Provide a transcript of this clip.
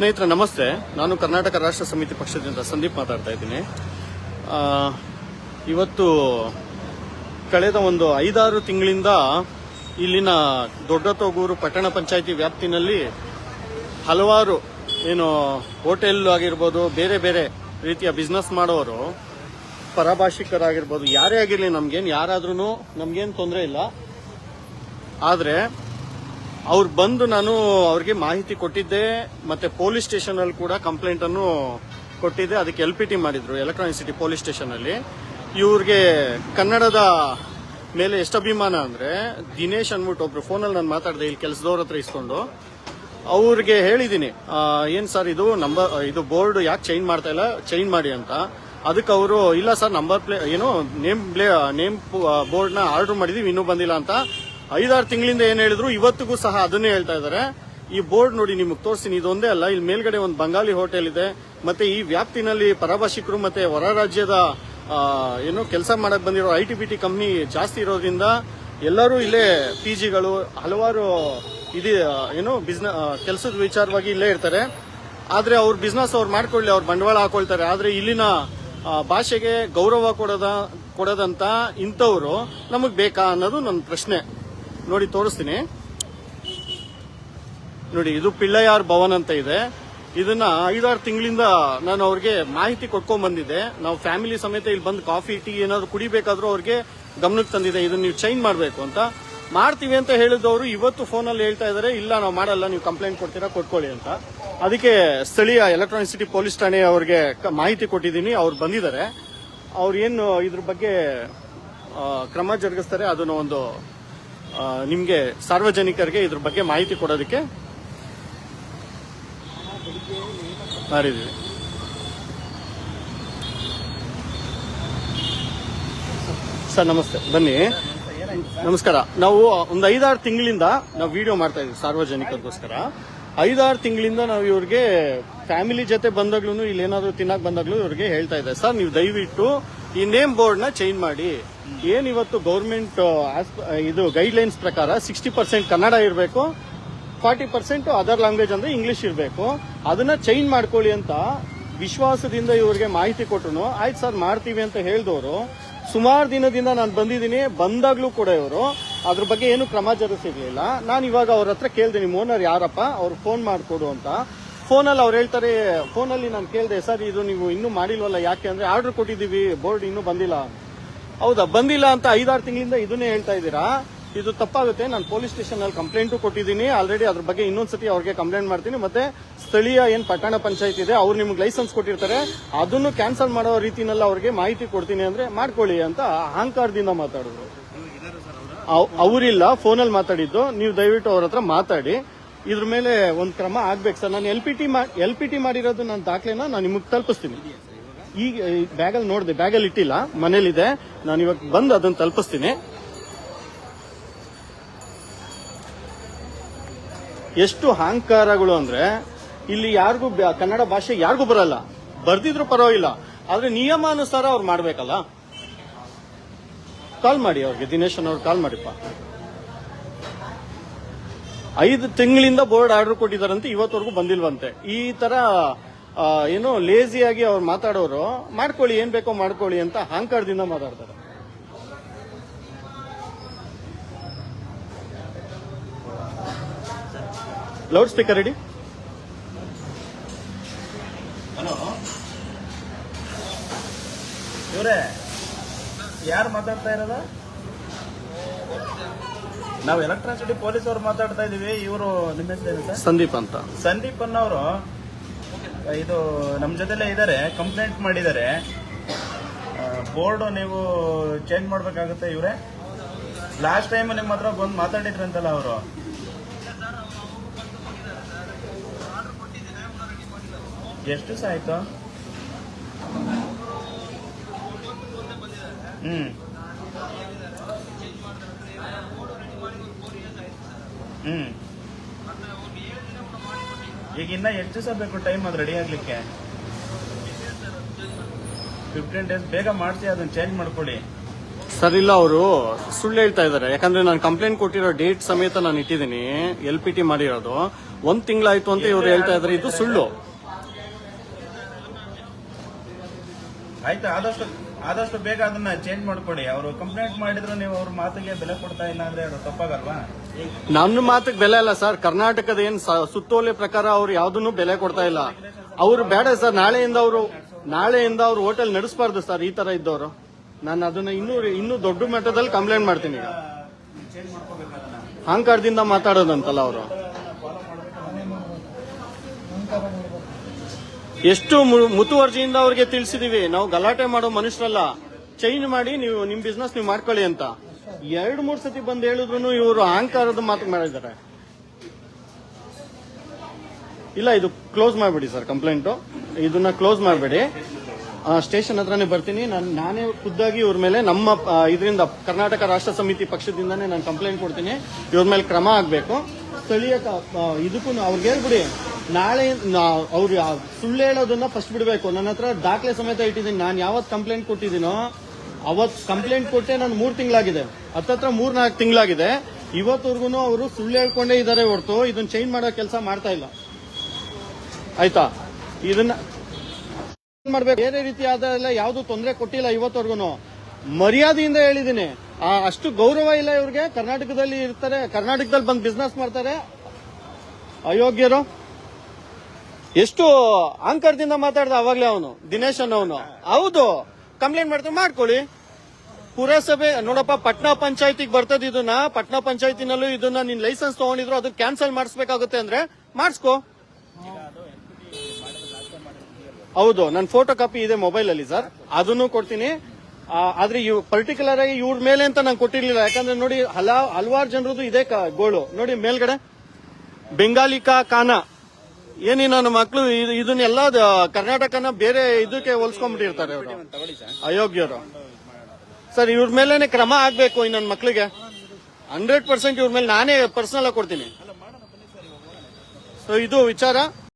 ಸ್ನೇಹಿತರೆ, ನಮಸ್ತೆ. ನಾನು ಕರ್ನಾಟಕ ರಾಷ್ಟ್ರ ಸಮಿತಿ ಪಕ್ಷದಿಂದ ಸಂದೀಪ್ ಮಾತಾಡ್ತಾ ಇದ್ದೀನಿ. ಇವತ್ತು ಕಳೆದ ಒಂದು ಐದಾರು ತಿಂಗಳಿಂದ ಇಲ್ಲಿನ ದೊಡ್ಡತೋಗೂರು ಪಟ್ಟಣ ಪಂಚಾಯಿತಿ ವ್ಯಾಪ್ತಿನಲ್ಲಿ ಹಲವಾರು, ಏನು, ಹೋಟೆಲ್ ಆಗಿರ್ಬೋದು, ಬೇರೆ ಬೇರೆ ರೀತಿಯ ಬಿಸ್ನೆಸ್ ಮಾಡೋರು, ಪರಭಾಷಿಕರಾಗಿರ್ಬೋದು, ಯಾರೇ ಆಗಿರಲಿ ನಮ್ಗೇನು ಯಾರಾದ್ರೂ ನಮ್ಗೇನು ತೊಂದರೆ ಇಲ್ಲ. ಆದರೆ ಅವ್ರು ಬಂದು ನಾನು ಅವ್ರಿಗೆ ಮಾಹಿತಿ ಕೊಟ್ಟಿದ್ದೆ, ಮತ್ತೆ ಪೊಲೀಸ್ ಸ್ಟೇಷನ್ ಅಲ್ಲಿ ಕೂಡ ಕಂಪ್ಲೇಂಟ್ ಅನ್ನು ಕೊಟ್ಟಿದ್ದೆ. ಅದಕ್ಕೆ ಎಲ್ ಪಿ ಟಿ ಮಾಡಿದ್ರು ಎಲೆಕ್ಟ್ರಾನಿಕ್ ಸಿಟಿ ಪೊಲೀಸ್ ಸ್ಟೇಷನ್ ಅಲ್ಲಿ ಇವ್ರಿಗೆ ಕನ್ನಡದ ಮೇಲೆ ಎಷ್ಟು ಅಭಿಮಾನ ಅಂದ್ರೆ, ದಿನೇಶ್ ಅನ್ಬಿಟ್ಟು ಒಬ್ರು ಫೋನಲ್ಲಿ ನಾನು ಮಾತಾಡಿದೆ, ಇಲ್ಲಿ ಕೆಲಸದವ್ರ ಹತ್ರ ಇಸ್ಕೊಂಡು, ಅವ್ರಿಗೆ ಹೇಳಿದ್ದೀನಿ ಏನ್ ಸರ್ ಇದು ನಂಬರ್ ಇದು ಬೋರ್ಡ್ ಯಾಕೆ ಚೇಂಜ್ ಮಾಡ್ತಾ ಇಲ್ಲ ಚೇಂಜ್ ಮಾಡಿ ಅಂತ. ಅದಕ್ಕೆ ಅವರು, ಇಲ್ಲ ಸರ್, ನಂಬರ್ ಪ್ಲೇ, ಏನು ನೇಮ್ ಪ್ಲೇ, ನೇಮ್ ಬೋರ್ಡ್ನ ಆರ್ಡರ್ ಮಾಡಿದೀವಿ, ಇನ್ನೂ ಬಂದಿಲ್ಲ ಅಂತ. ಐದಾರು ತಿಂಗಳಿಂದ ಏನ್ ಹೇಳಿದ್ರು, ಇವತ್ತಿಗೂ ಸಹ ಅದನ್ನೇ ಹೇಳ್ತಾ ಇದ್ದಾರೆ. ಈ ಬೋರ್ಡ್ ನೋಡಿ ನಿಮಗೆ ತೋರಿಸ್ತೀನಿ, ಇದೊಂದೇ ಅಲ್ಲ ಇಲ್ಲಿ ಮೇಲ್ಗಡೆ ಒಂದು ಬಂಗಾಲಿ ಹೋಟೆಲ್ ಇದೆ, ಮತ್ತೆ ಈ ವ್ಯಾಪ್ತಿನಲ್ಲಿ ಪರಭಾಷಿಕರು ಮತ್ತೆ ಹೊರ ರಾಜ್ಯದ ಏನು ಕೆಲಸ ಮಾಡಕ್ ಬಂದಿರೋ I T B T company ಜಾಸ್ತಿ ಇರೋದ್ರಿಂದ ಎಲ್ಲರೂ ಇಲ್ಲೇ ಪಿ ಜಿಗಳು, ಹಲವಾರು ಇದು ಏನು ಬಿಸ್ನೆ ಕೆಲಸದ ವಿಚಾರವಾಗಿ ಇಲ್ಲೇ ಇರ್ತಾರೆ. ಆದ್ರೆ ಅವ್ರ ಬಿಸ್ನೆಸ್ ಅವ್ರು ಮಾಡ್ಕೊಳ್ಳಿ, ಅವ್ರು ಬಂಡವಾಳ ಹಾಕೊಳ್ತಾರೆ. ಆದ್ರೆ ಇಲ್ಲಿನ ಭಾಷೆಗೆ ಗೌರವ ಕೊಡದ, ಕೊಡದಂತ ಇಂಥವ್ರು ನಮಗೆ ಬೇಕಾ ಅನ್ನೋದು ನನ್ನ ಪ್ರಶ್ನೆ. ನೋಡಿ, ತೋರಿಸ್ತೀನಿ. ನೋಡಿ, ಇದು ಪಿಳ್ಳಯಾರ್ ಭವನ್ ಅಂತ ಇದೆ. ಇದನ್ನ ಐದಾರು ತಿಂಗಳಿಂದ ನಾನು ಅವ್ರಿಗೆ ಮಾಹಿತಿ ಕೊಟ್ಕೊಂಡ್ ಬಂದಿದ್ದೆ. ನಾವು ಫ್ಯಾಮಿಲಿ ಸಮೇತ ಇಲ್ಲಿ ಬಂದು ಕಾಫಿ, ಟೀ ಏನಾದ್ರು ಕುಡಿಬೇಕಾದ್ರೂ ಅವ್ರಿಗೆ ಗಮನಕ್ಕೆ ತಂದಿದೆ. ಇದನ್ನ ನೀವು ಚೇಂಜ್ ಮಾಡಬೇಕು ಅಂತ. ಮಾಡ್ತೀವಿ ಅಂತ ಹೇಳಿದವರು ಇವತ್ತು ಫೋನಲ್ಲಿ ಹೇಳ್ತಾ ಇದ್ದಾರೆ. ಇಲ್ಲ, ನಾವು ಮಾಡಲ್ಲ, ನೀವು ಕಂಪ್ಲೇಂಟ್ ಕೊಡ್ತೀರಾ, ಕೊಟ್ಕೊಳ್ಳಿ ಅಂತ. ಅದಕ್ಕೆ ಸ್ಥಳೀಯ ಎಲೆಕ್ಟ್ರಾನಿಕ್ ಸಿಟಿ ಪೊಲೀಸ್ ಠಾಣೆ ಅವ್ರಿಗೆ ಮಾಹಿತಿ ಕೊಟ್ಟಿದ್ದೀನಿ. ಅವ್ರು ಬಂದಿದ್ದಾರೆ. ಅವ್ರು ಏನು ಇದ್ರ ಬಗ್ಗೆ ಕ್ರಮ ಜರುಗಿಸ್ತಾರೆ, ಅದನ್ನ ಒಂದು ನಿಮ್ಗೆ ಸಾರ್ವಜನಿಕರಿಗೆ ಇದ್ರ ಬಗ್ಗೆ ಮಾಹಿತಿ ಕೊಡೋದಕ್ಕೆ ಮಾಡಿದ್ದೀವಿ. ಸರ್, ನಮಸ್ತೆ. ಬನ್ನಿ. ನಮಸ್ಕಾರ. ನಾವು ಒಂದು ಐದಾರು ತಿಂಗಳಿಂದ ನಾವು ವಿಡಿಯೋ ಮಾಡ್ತಾ ಇದ್ದೀವಿ ಸಾರ್ವಜನಿಕರಿಗೋಸ್ಕರ. ಐದಾರು ತಿಂಗಳಿಂದ ನಾವು ಇವ್ರಿಗೆ ಫ್ಯಾಮಿಲಿ ಜೊತೆ ಬಂದಾಗ್ಲೂ ಇಲ್ಲಿ ಏನಾದ್ರು ತಿನ್ನಕ್ ಬಂದಾಗ್ಲೂ ಇವ್ರಿಗೆ ಹೇಳ್ತಾ ಇದ್ದಾರೆ. ಸರ್, ನೀವು ದಯವಿಟ್ಟು ಈ ನೇಮ್ ಬೋರ್ಡ್ನ ಚೇಂಜ್ ಮಾಡಿ. ಏನ್ ಇವತ್ತು ಗೌರ್ಮೆಂಟ್ ಇದು ಗೈಡ್ ಲೈನ್ಸ್ ಪ್ರಕಾರ ಸಿಕ್ಸ್ಟಿ ಪರ್ಸೆಂಟ್ ಕನ್ನಡ ಇರಬೇಕು ಫಾರ್ಟಿ ಪರ್ಸೆಂಟ್ ಅದರ್ ಲ್ಯಾಂಗ್ವೇಜ್ ಅಂದ್ರೆ ಇಂಗ್ಲಿಷ್ ಇರಬೇಕು. ಅದನ್ನ ಚೇಂಜ್ ಮಾಡ್ಕೊಳ್ಳಿ ಅಂತ ವಿಶ್ವಾಸದಿಂದ ಇವರಿಗೆ ಮಾಹಿತಿ ಕೊಟ್ಟರು ಆಯ್ತು ಸರ್, ಮಾಡ್ತೀವಿ ಅಂತ ಹೇಳಿದವರು. ಸುಮಾರು ದಿನದಿಂದ ನಾನು ಬಂದಿದ್ದೀನಿ, ಬಂದಾಗ್ಲೂ ಕೂಡ ಇವರು ಅದ್ರ ಬಗ್ಗೆ ಏನು ಕ್ರಮ ಜರುಗಿಸಿರ್ಲಿಲ್ಲ. ನಾನು ಇವಾಗ ಅವ್ರ ಹತ್ರ ಕೇಳ್ದೆ ನಿಮ್ಮ ಓನರ್ ಯಾರಪ್ಪ? ಅವ್ರು ಫೋನ್ ಮಾಡಿಕೊಡು ಅಂತ. ಫೋನಲ್ಲಿ ಅವ್ರು ಹೇಳ್ತಾರೆ, ಫೋನಲ್ಲಿ ನಾನು ಕೇಳಿದೆ, ಸರ್, ಇದು ನೀವು ಇನ್ನೂ ಮಾಡಿಲ್ವಲ್ಲ, ಯಾಕೆ? ಅಂದ್ರೆ ಆರ್ಡರ್ ಕೊಟ್ಟಿದ್ದೀವಿ, ಬೋರ್ಡ್ ಇನ್ನೂ ಬಂದಿಲ್ಲ. ಹೌದಾ? ಬಂದಿಲ್ಲ ಅಂತ ಐದಾರು ತಿಂಗಳಿಂದ ಇದನ್ನೇ ಹೇಳ್ತಾ ಇದ್ದೀರಾ? ಇದು ತಪ್ಪಾಗುತ್ತೆ, ನಾನು ಪೊಲೀಸ್ ಸ್ಟೇಷನ್ ಅಲ್ಲಿ ಕಂಪ್ಲೇಂಟು ಕೊಟ್ಟಿದ್ದೀನಿ, ಆಲ್ರೆಡಿ ಅದ್ರ ಬಗ್ಗೆ ಇನ್ನೊಂದ್ಸತಿ ಅವ್ರಿಗೆ ಕಂಪ್ಲೇಂಟ್ ಮಾಡ್ತೀನಿ, ಮತ್ತೆ ಸ್ಥಳೀಯ ಏನು ಪಟ್ಟಣ ಪಂಚಾಯತ್ ಇದೆ, ಅವ್ರು ನಿಮ್ಗೆ ಲೈಸೆನ್ಸ್ ಕೊಟ್ಟಿರ್ತಾರೆ, ಅದನ್ನು ಕ್ಯಾನ್ಸಲ್ ಮಾಡೋ ರೀತಿನಲ್ಲಿ ಅವ್ರಿಗೆ ಮಾಹಿತಿ ಕೊಡ್ತೀನಿ ಅಂದ್ರೆ ಮಾಡ್ಕೊಳ್ಳಿ ಅಂತ ಅಹಂಕಾರದಿಂದ ಮಾತಾಡಿದ್ರು. ಅವ್- ಅವರಿಲ್ಲ, ಫೋನಲ್ಲಿ ಮಾತಾಡಿದ್ದು, ನೀವು ದಯವಿಟ್ಟು ಅವ್ರ ಮಾತಾಡಿ. ಇದ್ರ ಮೇಲೆ ಒಂದು ಕ್ರಮ ಆಗ್ಬೇಕು ಸರ್. ನಾನು L P T L P T ಮಾಡಿರೋದು ನನ್ನ ದಾಖಲೆನ ನಾನು ನಿಮಗೆ ತಲುಪಿಸ್ತೀನಿ. ಈಗ ಬ್ಯಾಗಲ್ಲಿ ನೋಡಿದೆ ಬ್ಯಾಗಲ್ಲಿ ಇಟ್ಟಿಲ್ಲ, ಮನೇಲಿದೆ. ನಾನು ಇವಾಗ ಬಂದು ಅದನ್ನ ತಲುಪಿಸ್ತೀನಿ. ಎಷ್ಟು ಅಹಂಕಾರಗಳು ಅಂದ್ರೆ, ಇಲ್ಲಿ ಯಾರಿಗೂ ಕನ್ನಡ ಭಾಷೆ ಯಾರಿಗೂ ಬರಲ್ಲ. ಬರ್ದಿದ್ರು ಪರವಾಗಿಲ್ಲ. ಆದ್ರೆ ನಿಯಮಾನುಸಾರ ಅವ್ರು ಮಾಡ್ಬೇಕಲ್ಲ. ಕಾಲ್ ಮಾಡಿ ಅವ್ರಿಗೆ, ದಿನೇಶನ್ ಅವ್ರು ಕಾಲ್ ಮಾಡಿಪ್ಪ. ಐದು ತಿಂಗಳಿಂದ ಬೋರ್ಡ್ ಆರ್ಡರ್ ಕೊಟ್ಟಿದ್ದಾರಂತೆ, ಇವತ್ತವರೆಗೂ ಬಂದಿಲ್ವಂತೆ. ಈ ತರ ಏನು ಲೇಸಿಯಾಗಿ ಅವ್ರು ಮಾತಾಡೋರು, ಮಾಡ್ಕೊಳ್ಳಿ, ಏನ್ ಬೇಕೋ ಮಾಡ್ಕೊಳ್ಳಿ ಅಂತ ಅಹಂಕಾರದಿಂದ ಮಾತಾಡ್ತಾರೆ. ಲೌಡ್ ಸ್ಪೀಕರ್ ರೆಡಿ ಇವರೇ, ಯಾರು ಮಾತಾಡ್ತಾ ಇರೋದ? ನಾವು ಎಲೆಕ್ಟ್ರಿಸಿಟಿ ಪೊಲೀಸ್ ಅವ್ರು ಮಾತಾಡ್ತಾ ಇದೀವಿ. ಇವರು ನಿಮ್ಮ ಹೆಸರು ಸರ್? ಸಂದೀಪ್ ಅಂತ. ಸಂದೀಪ್ ಅನ್ನೋರು ಇದು ನಮ್ಮ ಜೊತೆಲೇ ಇದ್ದಾರೆ ಕಂಪ್ಲೇಂಟ್ ಮಾಡಿದ್ದಾರೆ ಬೋರ್ಡು ನೀವು ಚೇಂಜ್ ಮಾಡಬೇಕಾಗುತ್ತೆ ಇವರೇ. ಲಾಸ್ಟ್ ಟೈಮ್ ನಿಮ್ಮ ಹತ್ರ ಬಂದು ಮಾತಾಡಿದ್ರಂತಲ್ಲ ಅವರು. ಎಷ್ಟು ದಿವಸ ಆಯ್ತು? ಹ್ಮ್. ಹ್ಮ್. ಈಗ ಇನ್ನ ಎಷ್ಟು ದಿವಸ ಬೇಕು ಟೈಮ್ ಅದು ರೆಡಿ ಆಗ್ಲಿಕ್ಕೆ? ಫಿಫ್ಟೀನ್ ಡೇಸ್ ಬೇಗ ಮಾಡಿಸಿ ಅದನ್ನ ಚೇಂಜ್ ಮಾಡ್ಕೊಳ್ಳಿ. ಸರ್ ಇಲ್ಲ ಅವರು ಸುಳ್ಳು ಹೇಳ್ತಾ ಇದ್ದಾರೆ. ಯಾಕಂದ್ರೆ ನಾನು ಕಂಪ್ಲೇಂಟ್ ಕೊಟ್ಟಿರೋ ಡೇಟ್ ಸಮೇತ ನಾನು ಇಟ್ಟಿದ್ದೀನಿ. ಎಲ್ ಪಿ ಟಿ ಮಾಡಿರೋದು. ಒಂದ್ ತಿಂಗಳಾಯ್ತು ಅಂತ ಇವ್ರು ಹೇಳ್ತಾ ಇದ್ದಾರೆ. ಇದು ಸುಳ್ಳು. ಆಯ್ತಾ? ಆದಷ್ಟು ಆದಷ್ಟು ಬೇಗ ಅದನ್ನ ಚೇಂಜ್ ಮಾಡ್ಕೊಡಿ ಅವರು ಕಂಪ್ಲೇಂಟ್ ಮಾಡಿದ್ರು ನೀವು ಅವ್ರ ಮಾತಿಗೆ ಬೆಲೆ ಕೊಡ್ತಾ ಇಲ್ಲ ಅಂದ್ರೆ ಅದು ತಪ್ಪಾಗಲ್ವಾ? ನನ್ನ ಮಾತಿಗೆ ಬೆಲೆ ಅಲ್ಲ ಸರ್. ಕರ್ನಾಟಕದ ಏನ್ ಸುತ್ತೋಲೆ ಪ್ರಕಾರ ಅವ್ರು ಯಾವ್ದನ್ನು ಬೆಲೆ ಕೊಡ್ತಾ ಇಲ್ಲ. ಅವ್ರು ಬೇಡ ಸರ್, ನಾಳೆಯಿಂದ ಅವರು, ನಾಳೆಯಿಂದ ಅವ್ರು ಹೋಟೆಲ್ ನಡೆಸಬಾರ್ದು ಸರ್, ಈ ತರ ಇದ್ದವರು. ನಾನು ಅದನ್ನ ಇನ್ನೂ ಇನ್ನೂ ದೊಡ್ಡ ಮಟ್ಟದಲ್ಲಿ ಕಂಪ್ಲೇಂಟ್ ಮಾಡ್ತೀನಿ ಈಗ. ಅಹಂಕಾರದಿಂದ ಮಾತಾಡೋದಂತಲ್ಲ ಅವರು. ಎಷ್ಟು ಮುತುವರ್ಜಿಯಿಂದ ಅವ್ರಿಗೆ ತಿಳಿಸಿದೀವಿ. ನಾವು ಗಲಾಟೆ ಮಾಡೋ ಮನುಷ್ಯರಲ್ಲ. ಚೇಂಜ್ ಮಾಡಿ ನೀವು, ನಿಮ್ ಬಿಸ್ನೆಸ್ ನೀವು ಮಾಡ್ಕೊಳ್ಳಿ ಅಂತ. ಎರಡು, ಮೂರು ಸತಿ ಬಂದು ಹೇಳಿದ್ರು ಇವರು ಅಹಂಕಾರದ ಮಾತು ಮಾಡಿದ್ದಾರೆ. ಇಲ್ಲ, ಇದು ಕ್ಲೋಸ್ ಮಾಡಬೇಡಿ ಸರ್ ಕಂಪ್ಲೇಂಟು ಇದನ್ನ ಕ್ಲೋಸ್ ಮಾಡಬೇಡಿ. ಸ್ಟೇಷನ್ ಹತ್ರನೇ ಬರ್ತೀನಿ. ನಾನು, ನಾನೇ ಖುದ್ದಾಗಿ ಇವ್ರ ಮೇಲೆ ನಮ್ಮ ಇದರಿಂದ ಕರ್ನಾಟಕ ರಾಷ್ಟ್ರ ಸಮಿತಿ ಪಕ್ಷದಿಂದಾನೇ ನಾನು ಕಂಪ್ಲೇಂಟ್ ಕೊಡ್ತೀನಿ. ಇವ್ರ ಮೇಲೆ ಕ್ರಮ ಆಗಬೇಕು. ಸ್ಥಳೀಯ ಇದಕ್ಕೂ ಅವ್ರಿಗೆ ಹೇಳ್ಬಿಡಿ. ನಾಳೆ ಅವ್ರು ಸುಳ್ಳು ಹೇಳೋದನ್ನ ಫಸ್ಟ್ ಬಿಡಬೇಕು. ನನ್ನ ಹತ್ರ ದಾಖಲೆ ಸಮೇತ ಇಟ್ಟಿದ್ದೀನಿ. ನಾನು ಯಾವತ್ತು ಕಂಪ್ಲೇಂಟ್ ಕೊಟ್ಟಿದ್ದೀನೋ ಅವತ್ ಕಂಪ್ಲೇಂಟ್ ಕೊಟ್ಟೆ ನಾನು ಮೂರ್ ತಿಂಗಳಾಗಿದೆ. ಹತ್ತತ್ರ ಮೂರ್ ನಾಲ್ಕು ತಿಂಗಳಾಗಿದೆ. ಇವತ್ತವರೆಗೂ ಅವರು ಸುಳ್ಳು ಹೇಳ್ಕೊಂಡೇ ಇದ್ದಾರೆ ಹೊರತು ಇದನ್ನ ಚೇಂಜ್ ಮಾಡೋ ಕೆಲಸ ಮಾಡ್ತಾ ಇಲ್ಲ. ಆಯ್ತಾ? ಇದನ್ನ ಮಾಡ್ಬೇಕು? ಬೇರೆ ರೀತಿ ಎಲ್ಲ ಯಾವ್ದು ತೊಂದರೆ ಕೊಟ್ಟಿಲ್ಲ ಇವತ್ತವರೆಗೂ ಮರ್ಯಾದೆಯಿಂದ ಹೇಳಿದೀನಿ. ಅಷ್ಟು ಗೌರವ ಇಲ್ಲ ಇವ್ರಿಗೆ. ಕರ್ನಾಟಕದಲ್ಲಿ ಇರ್ತಾರೆ, ಕರ್ನಾಟಕದಲ್ಲಿ ಬಂದು ಬಿಸ್ನೆಸ್ ಮಾಡ್ತಾರೆ. ಅಯೋಗ್ಯರು. ಎಷ್ಟು ಅಹಂಕಾರದಿಂದ ಮಾತಾಡ್ದ ಅವಾಗ್ಲೇ ಅವನು, ದಿನೇಶ್ ಅನ್ನೋನು ಹೌದು. ಕಂಪ್ಲೇಂಟ್ ಮಾಡ್ತೀವಿ, ಮಾಡ್ಕೊಳ್ಳಿ. ಪುರಸಭೆ, ನೋಡಪ್ಪ, ಪಟ್ನಾ ಪಂಚಾಯತಿಗೆ ಬರ್ತದ ಇದನ್ನ, ಪಟ್ನಾ ಪಂಚಾಯತಿನಲ್ಲೂ ಇದನ್ನ ನೀನ್ ಲೈಸೆನ್ಸ್ ತಗೊಂಡಿದ್ರು ಅದು ಕ್ಯಾನ್ಸಲ್ ಮಾಡಿಸ್ಬೇಕಾಗುತ್ತೆ ಅಂದ್ರೆ ಮಾಡಿಸ್ಕೋ. ಹೌದು ನನ್ನ ಫೋಟೋ ಕಾಪಿ ಇದೆ ಮೊಬೈಲ್ ಅಲ್ಲಿ ಸರ್. ಅದನ್ನು ಕೊಡ್ತೀನಿ. ಆದ್ರೆ ಇವ್ ಪರ್ಟಿಕ್ಯುಲರ್ ಆಗಿ ಇವ್ರ ಮೇಲೆ ಅಂತ ನಾನು ಕೊಟ್ಟಿರ್ಲಿಲ್ಲ. ಯಾಕಂದ್ರೆ ನೋಡಿ, ಹಲ, ಹಲವಾರು ಜನರದು ಇದೆ ಗೋಳು. ನೋಡಿ, ಮೇಲ್ಗಡೆ. ಬೆಂಗಾಲಿಕಾ ಕಾನ. ಏನಿ ನನ್ನ ಮಕ್ಕಳು ಇದನ್ನೆಲ್ಲ ಕರ್ನಾಟಕನ ಬೇರೆ ಇದಕ್ಕೆ ಹೋಲ್ಸ್ಕೊಂಡ್ಬಿಟ್ಟಿರ್ತಾರೆ ಅವರು ಅಯೋಗ್ಯರು. ಸರ್, ಇವ್ರ ಮೇಲೇನೆ ಕ್ರಮ ಆಗ್ಬೇಕು ಇನ್ನೊಂದ್ ಮಕ್ಳಿಗೆ. ಹಂಡ್ರೆಡ್ ಪರ್ಸೆಂಟ್ ಇವ್ರ ಮೇಲೆ ನಾನೇ ಪರ್ಸನಲ್ ಆಗಿ ಕೊಡ್ತೀನಿ. ಸೊ ಇದು ವಿಚಾರ.